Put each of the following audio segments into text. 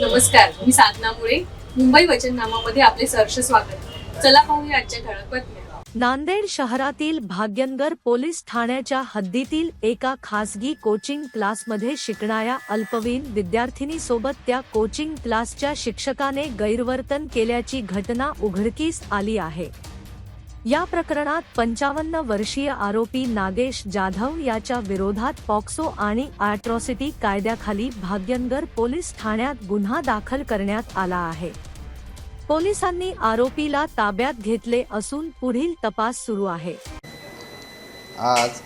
नमस्कार मी साधना मुळे. मुंबई वचननामामध्ये आपले सहर्ष स्वागत. चला पाहूया आजच्या ठळक बातम्या. नांदेड शहरातील भाग्यनगर पोलीस ठाण्याच्या हद्दीतील एका खासगी कोचिंग क्लासमध्ये शिकणाऱ्या अल्पवयीन विद्यार्थिनीसोबत त्या कोचिंग क्लासच्या शिक्षकाने गैरवर्तन केल्याची घटना उघडकीस आली आहे. या प्रकरणात पंचावन्न वर्षीय आरोपी नागेश जाधव याच्या विरोधात पॉक्सो आणि अॅट्रॉसिटी कायद्याखाली भाग्यनगर पोलीस ठाण्यात गुन्हा दाखल करण्यात आला आहे. पोलिसांनी आरोपीला ताब्यात घेतले असून पुढील तपास सुरू आहे. आज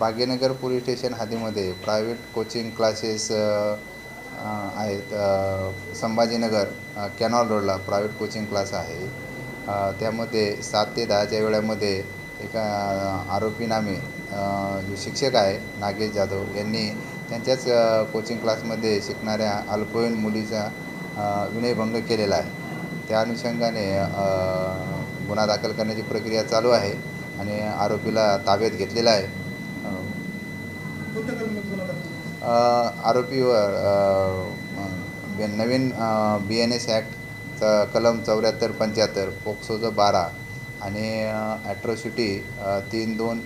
भाग्यनगर पोलीस स्टेशन हद्दीमध्ये प्रायव्हेट कोचिंग क्लासेस आहेत. संभाजीनगर कॅनॉल रोडला प्रायव्हेट कोचिंग क्लास आहे. त्यामध्ये सात ते दहाच्या वेळामध्ये एका आरोपी नामे जो शिक्षक आहे नागेश जाधव यांनी त्यांच्याच कोचिंग क्लासमध्ये शिकणाऱ्या अल्पवयीन मुलीचा विनयभंग केलेला आहे. त्या अनुषंगाने गुन्हा दाखल करण्याची प्रक्रिया चालू आहे आणि आरोपीला ताब्यात घेतलेला आहे. आरोपीवर नवीन बी एन एस ॲक्ट ॲक्टचा कलम चौऱ्याहत्तर पंच्याहत्तर पोक्सोचं बारा आणि ॲट्रॉसिटी तीन दोन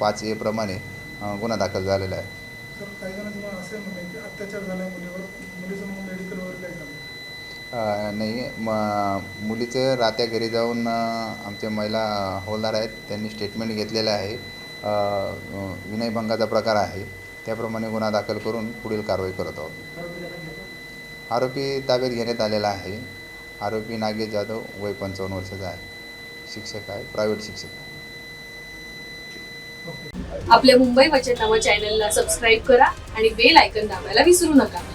पाच ए प्रमाणे अ, गुन्हा दाखल झालेला आहे. नाही म मुलीचं रात्या घरी जाऊन आमच्या महिला हवालदार आहेत त्यांनी स्टेटमेंट घेतलेलं आहे. विनयभंगाचा प्रकार आहे. त्याप्रमाणे गुन्हा दाखल करून पुढील कारवाई करत आहोत. आरोपी ताब्यात घेण्यात आलेला आहे. आरोपी नागेश जाधव वय पंचावन्न वर्षाचा आहे. शिक्षक आहे प्रायव्हेट शिक्षक आहे. आपल्या मुंबई वचननामा चॅनलला सबस्क्राईब करा आणि बेल आयकन दाबायला विसरू नका.